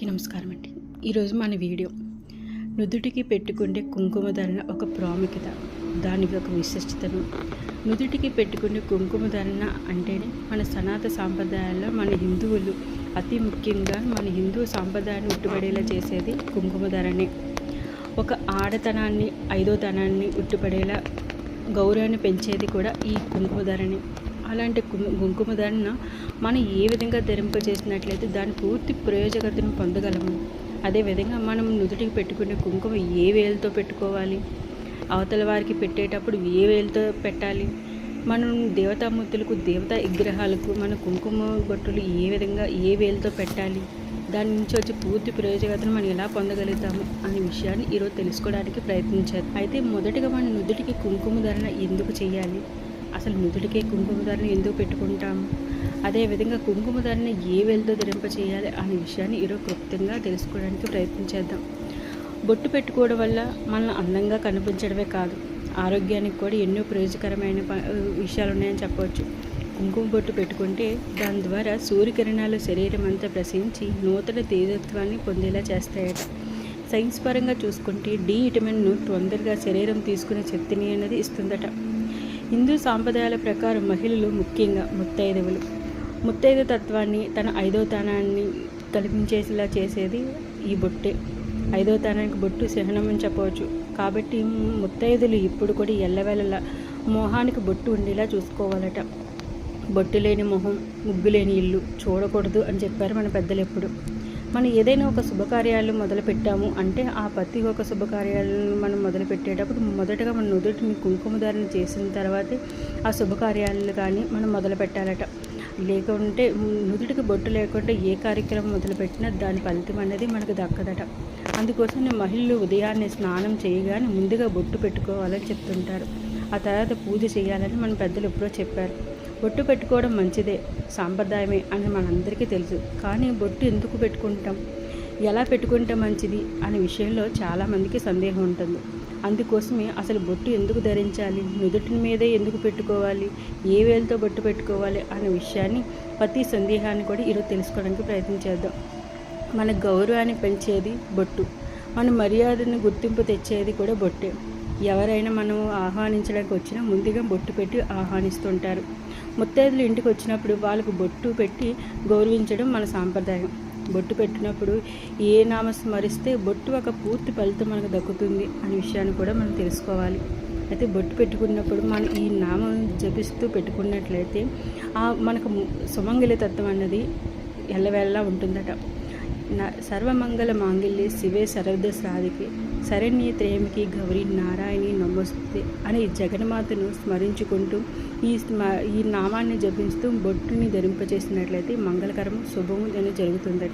అందరికీ నమస్కారం అండి ఈరోజు మన వీడియో. నుదుటికి పెట్టుకునే కుంకుమ ధరణ ఒక ప్రాముఖ్యత దాని ఒక విశిష్టతను. నుదుటికి పెట్టుకునే కుంకుమ ధరణ అంటేనే మన సనాత సాంప్రదాయాల్లో మన హిందువులు అతి ముఖ్యంగా మన హిందూ సాంప్రదాయాన్ని ఉట్టుపడేలా చేసేది కుంకుమ ధరణే ఒక ఆడతనాన్ని ఐదోతనాన్ని ఉట్టుపడేలా గౌరవాన్ని పెంచేది కూడా ఈ కుంకుమ ధరణే అలాంటి కు- కుంకుమ ధరణ మనం ఏ విధంగా ధరింపజేసినట్లయితే దాని పూర్తి ప్రయోజకతను పొందగలము. అదేవిధంగా మనం నుదుటికి పెట్టుకునే కుంకుమ ఏ వేలతో పెట్టుకోవాలి? అవతల వారికి పెట్టేటప్పుడు ఏ వేలతో పెట్టాలి? మనం దేవతామూర్తులకు దేవతా విగ్రహాలకు మన కుంకుమ బొట్టులు ఏ విధంగా ఏ వేలతో పెట్టాలి? దాని నుంచి వచ్చే పూర్తి ప్రయోజకతను మనం ఎలా పొందగలుగుతాము అనే విషయాన్ని ఈరోజు తెలుసుకోవడానికి ప్రయత్నించారు. అయితే మొదటగా మన నుదుటికి కుంకుమ ధరణ ఎందుకు చేయాలి? అసలు నుదుటికే కుంకుమ ఎందుకు పెట్టుకుంటాము అదేవిధంగా కుంకుమ ఏ వెలుతో ధరింప చేయాలి అనే విషయాన్ని ఈరోజు క్లుప్తంగా తెలుసుకోవడానికి ప్రయత్నించేద్దాం బొట్టు పెట్టుకోవడం వల్ల మనల్ని అందంగా కనిపించడమే కాదు ఆరోగ్యానికి కూడా ఎన్నో ప్రయోజకరమైన విషయాలు ఉన్నాయని చెప్పవచ్చు. కుంకుమ బొట్టు పెట్టుకుంటే దాని ద్వారా సూర్యకిరణాలు శరీరం అంతా ప్రసరించి నూతన తేజత్వాన్ని పొందేలా చేస్తాయట. సైన్స్ పరంగా చూసుకుంటే డి విటమిన్ను తొందరగా శరీరం తీసుకునే శక్తిని అనేది ఇస్తుందట. హిందూ సాంప్రదాయాల ప్రకారం మహిళలు ముఖ్యంగా ముత్తైదవులు. ముత్తైద తత్వాన్ని తన ఐదో తానాన్ని కల్పించేలా చేసేది ఈ బొట్టే. ఐదో తానానికి బొట్టు సహనం అని చెప్పవచ్చు. కాబట్టి ముత్తైదులు ఇప్పుడు కూడా ఎల్లవేళలా మోహానికి బొట్టు ఉండేలా చూసుకోవాలట. బొట్టు లేని మొహం ముగ్గు లేని ఇల్లు చూడకూడదు అని చెప్పారు మన పెద్దలు ఎప్పుడు. మనం ఏదైనా ఒక శుభకార్యాలు మొదలు పెట్టాము అంటే ఆ ప్రతి ఒక్క శుభకార్యాలను మనం మొదలు పెట్టేటప్పుడు మొదటగా మన నుదుటిని కుంకుమ ధారణ చేసిన తర్వాతే ఆ శుభకార్యాలు కానీ మనం మొదలు పెట్టాలట లేకుంటే నుదుటికి బొట్టు లేకుండా ఏ కార్యక్రమం మొదలుపెట్టినా దాని ఫలితం అనేది మనకు దక్కదట. అందుకోసం మహిళలు ఉదయాన్నే స్నానం చేయగానే ముందుగా బొట్టు పెట్టుకోవాలని చెప్తుంటారు. ఆ తర్వాత పూజ చేయాలని మన పెద్దలు ఎప్పుడో చెప్పారు. బొట్టు పెట్టుకోవడం మంచిదే సాంప్రదాయమే అని మనందరికీ తెలుసు. కానీ బొట్టు ఎందుకు పెట్టుకుంటాం? ఎలా పెట్టుకుంటే మంచిది? అనే విషయంలో చాలామందికి సందేహం ఉంటుంది. అందుకోసమే అసలు బొట్టు ఎందుకు ధరించాలి? నుదుటి మీదే ఎందుకు పెట్టుకోవాలి? ఏ వేలతో బొట్టు పెట్టుకోవాలి? అనే విషయాన్ని ప్రతి సందేహాన్ని కూడా ఈరోజు తెలుసుకోవడానికి ప్రయత్నించేద్దాం మన గౌరవాన్ని పెంచేది బొట్టు. మన మర్యాదను గుర్తింపు తెచ్చేది కూడా బొట్టే. ఎవరైనా మనం ఆహ్వానించడానికి వచ్చినా ముందుగా బొట్టు పెట్టి ఆహ్వానిస్తుంటారు. ముత్తైదులు ఇంటికి వచ్చినప్పుడు వాళ్ళకు బొట్టు పెట్టి గౌరవించడం మన సాంప్రదాయం. బొట్టు పెట్టినప్పుడు ఏ నామ స్మరిస్తే బొట్టు ఒక పూర్తి ఫలితం మనకు దక్కుతుంది అనే విషయాన్ని కూడా మనం తెలుసుకోవాలి. అయితే బొట్టు పెట్టుకున్నప్పుడు మనం ఈ నామం జపిస్తూ పెట్టుకున్నట్లయితే ఆ మనకు సుమంగళి తత్వం అన్నది ఎల్లవేళలా ఉంటుందట. సర్వమంగళ మాంగిల్య శివే సర్వద సాధికి. శరణ్య త్రేమికి గౌరీ నారాయణి నమస్తే అని జగన్మాతను స్మరించుకుంటూ ఈ స్మ- ఈ నామాన్ని జపిస్తూ బొట్టుని ధరింపచేసినట్లయితే మంగళకరము శుభము అని జరుగుతుందట.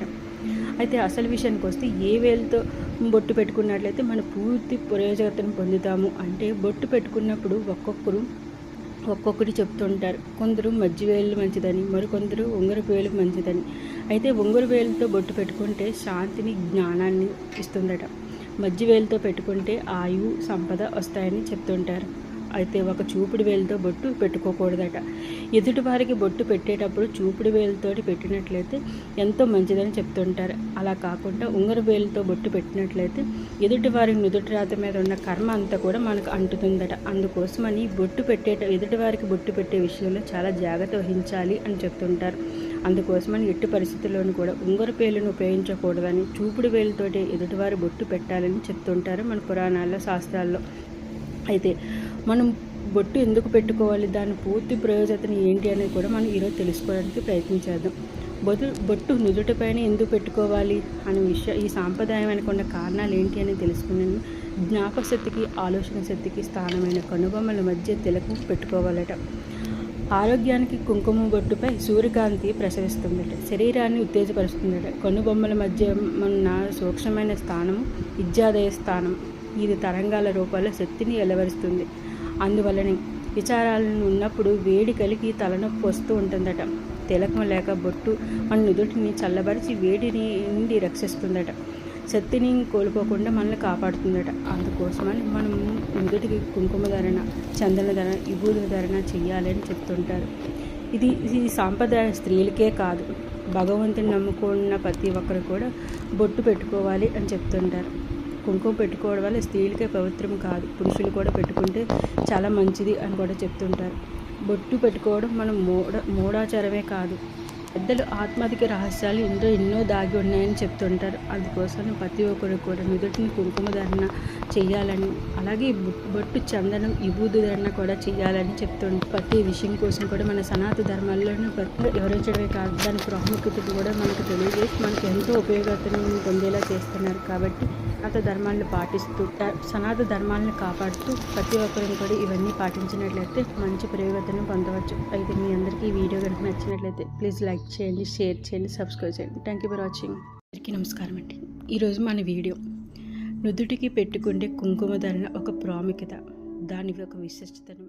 అయితే అసలు విషయానికి వస్తే ఏ వేలతో బొట్టు పెట్టుకున్నట్లయితే మన పూర్తి ప్రయోజకతను పొందుతాము. అంటే బొట్టు పెట్టుకున్నప్పుడు ఒక్కొక్కరు ఒక్కొక్కటి చెప్తుంటారు. కొందరు మజ్జి వేలు మంచిదని మరికొందరు ఉంగరపు వేలు మంచిదని. అయితే ఉంగరు వేలుతో బొట్టు పెట్టుకుంటే శాంతిని జ్ఞానాన్ని ఇస్తుందట. మధ్య పెట్టుకుంటే ఆయు సంపద వస్తాయని చెప్తుంటారు. అయితే ఒక చూపుడు వేలుతో బొట్టు పెట్టుకోకూడదట. ఎదుటి వారికి బొట్టు పెట్టేటప్పుడు చూపుడు వేలుతోటి పెట్టినట్లయితే ఎంతో మంచిదని చెప్తుంటారు. అలా కాకుండా ఉంగర వేలుతో బొట్టు పెట్టినట్లయితే ఎదుటి వారి నుదుటి రాత మీద ఉన్న కర్మ అంతా కూడా మనకు అంటుతుందట. అందుకోసమని బొట్టు పెట్టేట ఎదుటి వారికి బొట్టు పెట్టే విషయంలో చాలా జాగ్రత్త వహించాలి అని చెప్తుంటారు. అందుకోసమని ఎట్టి పరిస్థితుల్లోనూ కూడా ఉంగర పేలును ఉపయోగించకూడదని చూపుడు వేలుతోటి ఎదుటివారి బొట్టు పెట్టాలని చెప్తుంటారు మన పురాణాల్లో శాస్త్రాల్లో. అయితే మనం బొట్టు ఎందుకు పెట్టుకోవాలి? దాని పూర్తి ప్రయోజనం ఏంటి అనేది కూడా మనం ఈరోజు తెలుసుకోవడానికి ప్రయత్నించేద్దాం బొట్టు బొట్టు నుదుటిపైన ఎందుకు పెట్టుకోవాలి? అనే విషయం ఈ సాంప్రదాయం అనుకున్న కారణాలు ఏంటి అని తెలుసుకున్నాను జ్ఞాపక శక్తికి ఆలోచన శక్తికి స్థానమైన కనుబొమ్మల మధ్య తిలకం పెట్టుకోవాలట. ఆరోగ్యానికి కుంకుమ బొట్టుపై సూర్యకాంతి ప్రసవిస్తుందట శరీరాన్ని ఉత్తేజపరుస్తుందట కనుబొమ్మల మధ్య ఉన్న సూక్ష్మమైన స్థానం విద్యాదయ స్థానం. ఇది తరంగాల రూపాల్లో శక్తిని ఎలవరుస్తుంది అందువలనే విచారాలను ఉన్నప్పుడు వేడి కలిగి తలనొప్పి వస్తూ ఉంటుందట. తిలకం లేక బొట్టు మన నుదుటిని చల్లబరిచి వేడిని నుండి రక్షిస్తుందట. శక్తిని కోల్పోకుండా మనల్ని కాపాడుతుందట. అందుకోసమని మనం నుదుటికి కుంకుమ ధరణ చందన ధరణ విభూతి ధరణ చెయ్యాలని చెప్తుంటారు. ఇది ఈ సాంప్రదాయ స్త్రీలకే కాదు. భగవంతుని నమ్ముకున్న ప్రతి ఒక్కరు కూడా బొట్టు పెట్టుకోవాలి అని చెప్తుంటారు. కుంకుమ పెట్టుకోవడం వల్ల స్త్రీలకే పవిత్రం కాదు. పురుషులు కూడా పెట్టుకుంటే చాలా మంచిది అని కూడా చెప్తుంటారు. బొట్టు పెట్టుకోవడం మనం మూఢ మూఢాచారమే కాదు. పెద్దలు ఆత్మాధిక రహస్యాలు ఇందులో ఎన్నో దాగి ఉన్నాయని చెప్తుంటారు. అందుకోసం ప్రతి ఒక్కరు కూడా నుదుటిని కుంకుమ ధరణ చేయాలని అలాగే బొట్టు చందనం విభూది ధరణ కూడా చేయాలని చెప్తుంటారు. ప్రతి విషయం కోసం కూడా మన సనాతన ధర్మాలను ప్రతి వివరించడమే కాదు దాని ప్రాముఖ్యత కూడా మనకు తెలియజేసి మనకు ఎంతో ఉపయోగతను పొందేలా చేస్తున్నారు. కాబట్టి సనాత ధర్మాలను పాటిస్తూ సనాతన ధర్మాలను కాపాడుతూ ప్రతి ఒక్కరిని కూడా ఇవన్నీ పాటించినట్లయితే మంచి ప్రయోగతను పొందవచ్చు. అయితే మీ అందరికీ ఈ వీడియో కనుక నచ్చినట్లయితే ప్లీజ్ లైక్ చేయండి షేర్ చేయండి సబ్స్క్రైబ్ చేయండి. థ్యాంక్ యూ ఫర్ వాచింగ్ అందరికీ నమస్కారం అండి. ఈరోజు మన వీడియో. నుదుటికి పెట్టుకుంటే కుంకుమ ధరణ ఒక ప్రాముఖ్యత. దాని ఒక విశిష్టతను